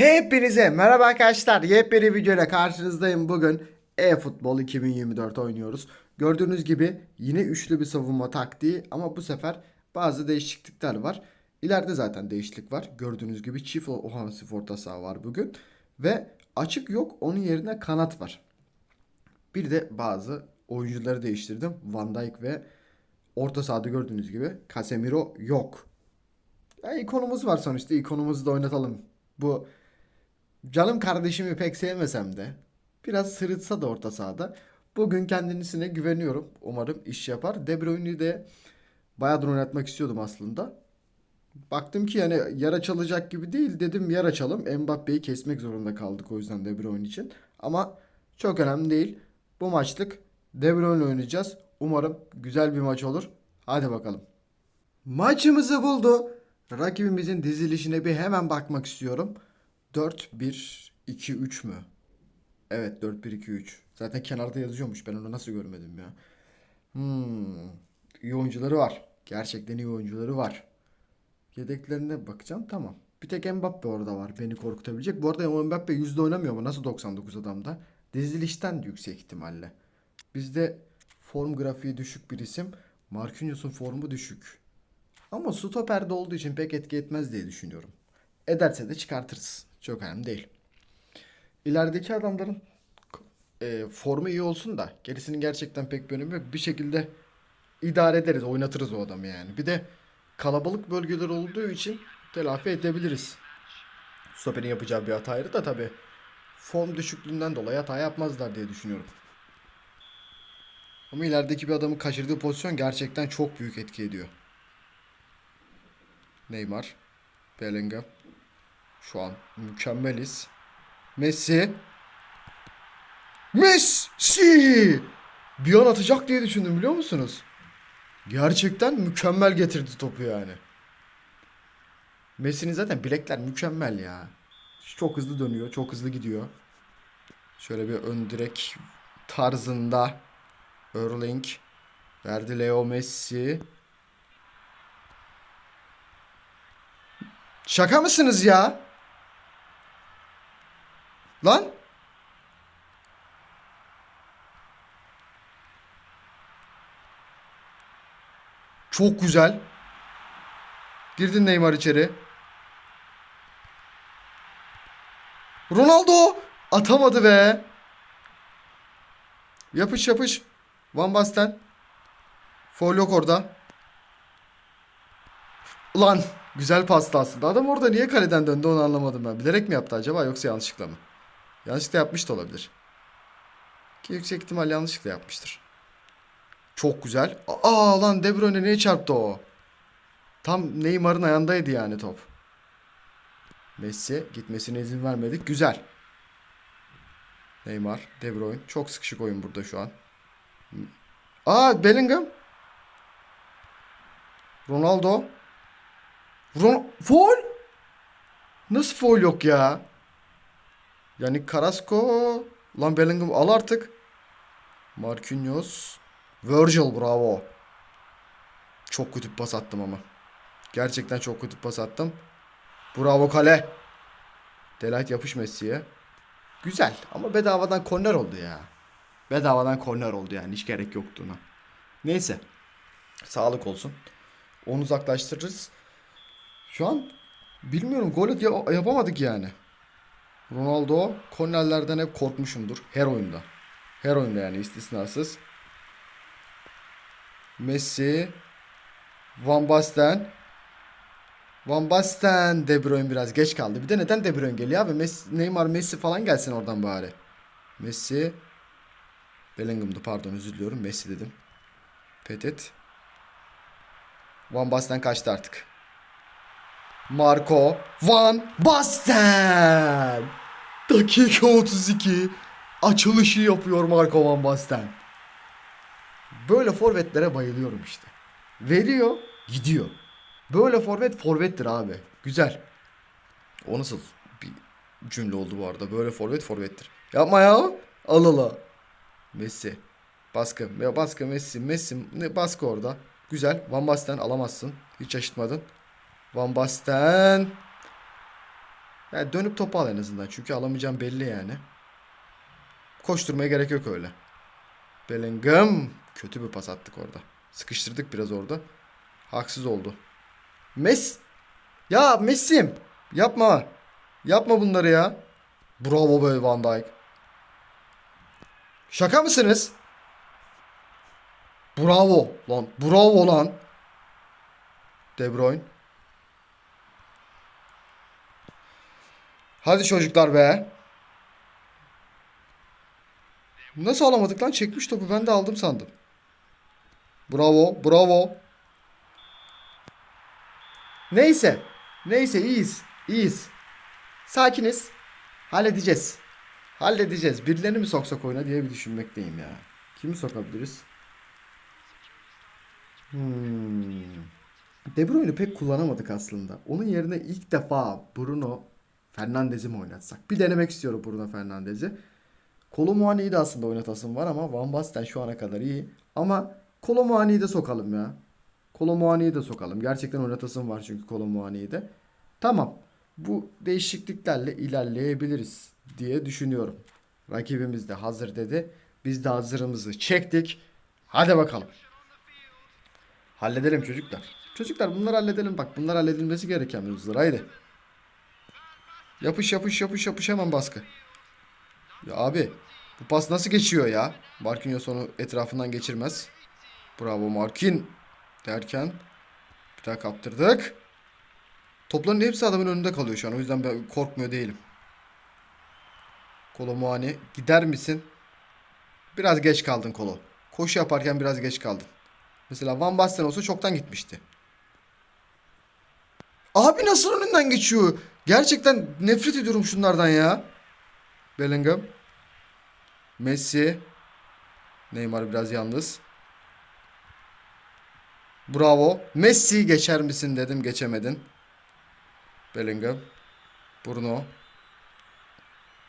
Hepinize merhaba arkadaşlar. Yepyeni videoyla karşınızdayım. Bugün e-futbol 2024 oynuyoruz. Gördüğünüz gibi yine üçlü bir savunma taktiği ama bu sefer bazı değişiklikler var. İleride zaten değişiklik var. Gördüğünüz gibi çift ofansif orta saha var bugün. Ve açık yok. Onun yerine kanat var. Bir de bazı oyuncuları değiştirdim. Van Dijk ve orta sahada gördüğünüz gibi Casemiro yok. Ya ikonumuz var sonuçta. ikonumuzu da oynatalım. Bu canım kardeşimi pek sevmesem de biraz sırıtsa da orta sahada. Bugün kendisine güveniyorum. Umarım iş yapar. De Bruyne'i de bayağıdır oynatmak istiyordum aslında. Baktım ki yani yer çalacak gibi değil. Dedim yer açalım. Mbappe'yi kesmek zorunda kaldık o yüzden De Bruyne için. Ama çok önemli değil. Bu maçlık De Bruyne oynayacağız. Umarım güzel bir maç olur. Hadi bakalım. Maçımızı buldu. Rakibimizin dizilişine bir hemen bakmak istiyorum. 4-1-2-3 mü? Evet 4-1-2-3. Zaten kenarda yazıyormuş. Ben onu nasıl görmedim ya. Hmm. İyi oyuncuları var. Gerçekten iyi oyuncuları var. Yedeklerine bakacağım. Tamam. Bir tek Mbappe orada var. Beni korkutabilecek. Bu arada Mbappe yüzde oynamıyor mu? Nasıl 99 adamda? Dizilişten yüksek ihtimalle. Bizde form grafiği düşük bir isim. Marquinhos'un formu düşük. Ama stoperde olduğu için pek etki etmez diye düşünüyorum. Ederse de çıkartırız. Çok önemli değil. İlerideki adamların e, formu iyi olsun da gerisinin gerçekten pek bir önemi yok. Bir şekilde idare ederiz, oynatırız o adamı yani. Bir de kalabalık bölgeler olduğu için telafi edebiliriz. Stoper'in yapacağı bir hataydı da tabi form düşüklüğünden dolayı hata yapmazlar diye düşünüyorum. Ama ilerideki bir adamın kaçırdığı pozisyon gerçekten çok büyük etki ediyor. Neymar, Bellingham. Şu an mükemmeliz. Messi. Messi! Bir an atacak diye düşündüm biliyor musunuz? Gerçekten mükemmel getirdi topu yani. Messi'nin zaten bilekler mükemmel ya. Çok hızlı dönüyor, çok hızlı gidiyor. Şöyle bir ön direk tarzında Erling verdi Leo Messi. Şaka mısınız ya? Lan? Çok güzel. Girdin Neymar içeri. Ronaldo atamadı be. Yapış yapış. Van Basten. Foul yok orada. Ulan güzel pasta aslında. Adam orada niye kaleden döndü onu anlamadım ben. Bilerek mi yaptı acaba yoksa yanlışlıkla mı? Yanlışlıkla yapmış da olabilir. Ki yüksek ihtimal yanlışlıkla yapmıştır. Çok güzel. Aa lan De Bruyne niye çarptı o? Tam Neymar'ın ayağındaydı yani top. Messi gitmesine izin vermedik. Güzel. Neymar, De Bruyne. Çok sıkışık oyun burada şu an. Aa Bellingham. Ronaldo. Ron foul? Nasıl foul yok ya? Yani Carrasco. Lan Bellingham al artık. Marquinhos. Virgil bravo. Çok kötü pas attım ama. Gerçekten çok kötü pas attım. Bravo kale. Delight yapış Messi'ye. Güzel ama bedavadan korner oldu ya. Bedavadan korner oldu yani hiç gerek yoktu ona. Neyse. Sağlık olsun. Onu uzaklaştırırız. Şu an bilmiyorum gol ya- yapamadık yani. Ronaldo kornerlerden hep korkmuşumdur. Her oyunda. Her oyunda yani istisnasız. Messi. Van Basten. Van Basten. De Bruyne biraz geç kaldı. Bir de neden De Bruyne geliyor abi? Messi, Neymar, Messi falan gelsin oradan bari. Messi. Bellingham'dı pardon özür diliyorum. Messi dedim. Petit. Van Basten kaçtı artık. Marco Van Basten. Dakika 32. Açılışı yapıyor Marco Van Basten. Böyle forvetlere bayılıyorum işte. Veriyor, gidiyor. Böyle forvet forvettir abi. Güzel. O nasıl bir cümle oldu bu arada? Böyle forvet forvettir. Yapma ya. Al ala. Messi. Baskı. Ya baskı Messi. Messi. Ne baskı orada. Güzel. Van Basten alamazsın. Hiç şaşırtmadın. Van Basten. Yani dönüp topu al en azından. Çünkü alamayacağım belli yani. Koşturmaya gerek yok öyle. Bellingham. Kötü bir pas attık orada. Sıkıştırdık biraz orada. Haksız oldu. Messi. Ya Messi'm. Yapma. Yapma bunları ya. Bravo be Van Dijk. Şaka mısınız? Bravo lan. Bravo lan. De Bruyne. Hadi çocuklar be. Nasıl alamadık lan? Çekmiş topu. Ben de aldım sandım. Bravo. Bravo. Neyse. Neyse iyiyiz. İyiyiz. Sakiniz. Halledeceğiz. Halledeceğiz. Birilerini mi soksak oyuna diye bir düşünmekteyim ya. Kimi sokabiliriz? Hmm. De Bruyne'ü pek kullanamadık aslında. Onun yerine ilk defa Bruno Fernandes'i mi oynatsak? Bir denemek istiyorum Bruno Fernandes'i. Kolomuani'yi de aslında oynatasım var ama Van Basten şu ana kadar iyi. Ama Kolomuani'yi de sokalım ya. Kolomuani'yi de sokalım. Gerçekten oynatasım var çünkü Kolomuani'yi de. Tamam. Bu değişikliklerle ilerleyebiliriz diye düşünüyorum. Rakibimiz de hazır dedi. Biz de hazırımızı çektik. Hadi bakalım. Halledelim çocuklar. Çocuklar bunları halledelim. Bak bunlar halledilmesi gereken mevzular. Haydi. Yapış yapış yapış yapış hemen baskı. Ya abi bu pas nasıl geçiyor ya? Marquinhos onu etrafından geçirmez. Bravo Markin derken bir daha kaptırdık. Topların hepsi adamın önünde kalıyor şu an. O yüzden ben korkmuyor değilim. Kolo Muani gider misin? Biraz geç kaldın Kolo. Koşu yaparken biraz geç kaldın. Mesela Van Basten olsa çoktan gitmişti. Abi nasıl önünden geçiyor? Gerçekten nefret ediyorum şunlardan ya. Bellingham. Messi. Neymar biraz yalnız. Bravo. Messi geçer misin dedim geçemedin. Bellingham. Bruno.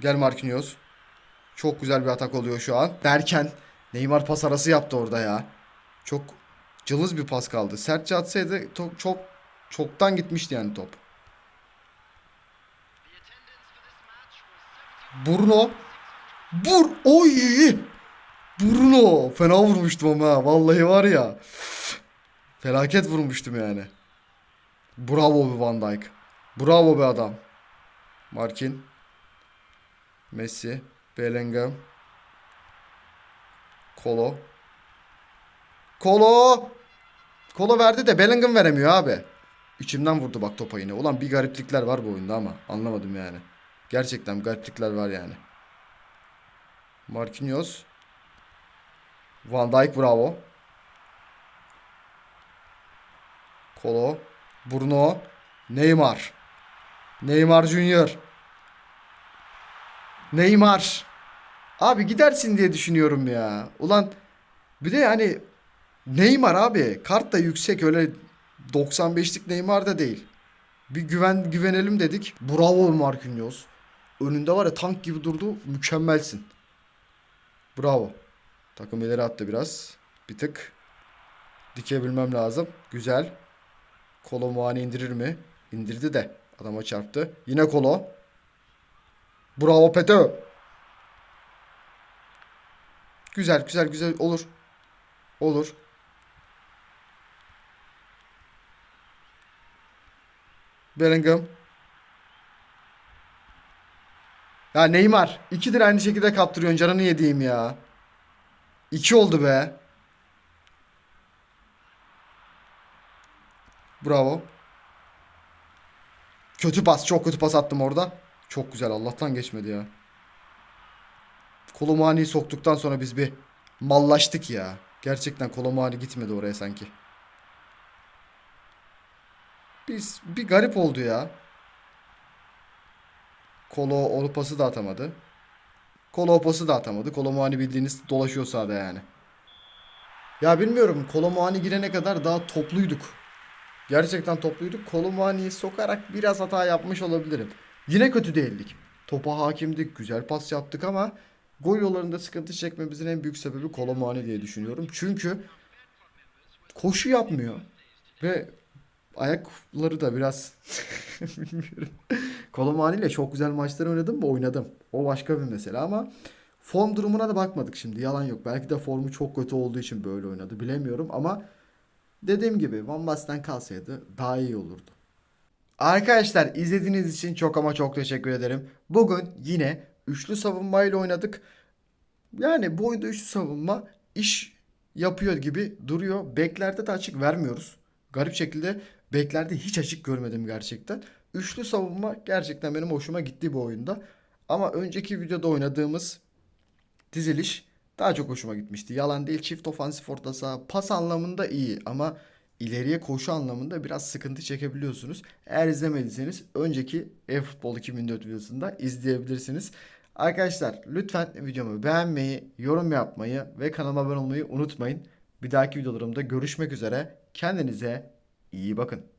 Gel Marquinhos. Çok güzel bir atak oluyor şu an. Derken Neymar pas arası yaptı orada ya. Çok cılız bir pas kaldı. Sertçe atsaydı çok çoktan gitmişti yani top. Bruno. Bur. Oy. Bruno. Fena vurmuştum ama. Vallahi var ya. Felaket vurmuştum yani. Bravo be Van Dijk. Bravo be adam. Markin. Messi. Bellingham. Kolo. Kolo. Kolo verdi de Bellingham veremiyor abi. İçimden vurdu bak topa yine. Ulan bir gariplikler var bu oyunda ama anlamadım yani. Gerçekten gariplikler var yani. Marquinhos. Van Dijk bravo. Kolo. Bruno. Neymar. Neymar Junior. Neymar. Abi gidersin diye düşünüyorum ya. Ulan bir de yani Neymar abi. Kart da yüksek öyle 95'lik Neymar da değil. Bir güven güvenelim dedik. Bravo Marquinhos. Önünde var ya tank gibi durdu. Mükemmelsin. Bravo. Takım ileri attı biraz. Bir tık. Dikebilmem lazım. Güzel. Kolo Muani indirir mi? İndirdi de. Adama çarptı. Yine Kolo. Bravo Peto. Güzel güzel güzel olur. Olur. Bellingham. Ya Neymar. İkidir aynı şekilde kaptırıyorsun. Canını yediğim ya. İki oldu be. Bravo. Kötü pas. Çok kötü pas attım orada. Çok güzel. Allah'tan geçmedi ya. Kolomani'yi soktuktan sonra biz bir mallaştık ya. Gerçekten Kolomani gitmedi oraya sanki. Biz bir garip oldu ya. Kolo o pası da atamadı. Kolo pası da atamadı. Kolomani bildiğiniz dolaşıyor sahada yani. Ya bilmiyorum. Kolomani girene kadar daha topluyduk. Gerçekten topluyduk. Kolomani'yi sokarak biraz hata yapmış olabilirim. Yine kötü değildik. Topa hakimdik. Güzel pas yaptık ama gol yollarında sıkıntı çekmemizin en büyük sebebi Kolomani diye düşünüyorum. Çünkü koşu yapmıyor. Ve Ayakları da biraz bilmiyorum. Kolomani ile çok güzel maçlar oynadım mı? Oynadım. O başka bir mesele ama form durumuna da bakmadık şimdi. Yalan yok. Belki de formu çok kötü olduğu için böyle oynadı. Bilemiyorum ama dediğim gibi Van Basten kalsaydı daha iyi olurdu. Arkadaşlar izlediğiniz için çok ama çok teşekkür ederim. Bugün yine üçlü savunmayla oynadık. Yani bu oyunda üçlü savunma iş yapıyor gibi duruyor. Beklerde de açık vermiyoruz. Garip şekilde beklerde hiç açık görmedim gerçekten. Üçlü savunma gerçekten benim hoşuma gitti bu oyunda. Ama önceki videoda oynadığımız diziliş daha çok hoşuma gitmişti. Yalan değil çift ofansif orta saha pas anlamında iyi ama ileriye koşu anlamında biraz sıkıntı çekebiliyorsunuz. Eğer izlemediyseniz önceki eFootball 2004 videosunda izleyebilirsiniz. Arkadaşlar lütfen videomu beğenmeyi, yorum yapmayı ve kanalıma abone olmayı unutmayın. Bir dahaki videolarımda görüşmek üzere. Kendinize iyi bakın.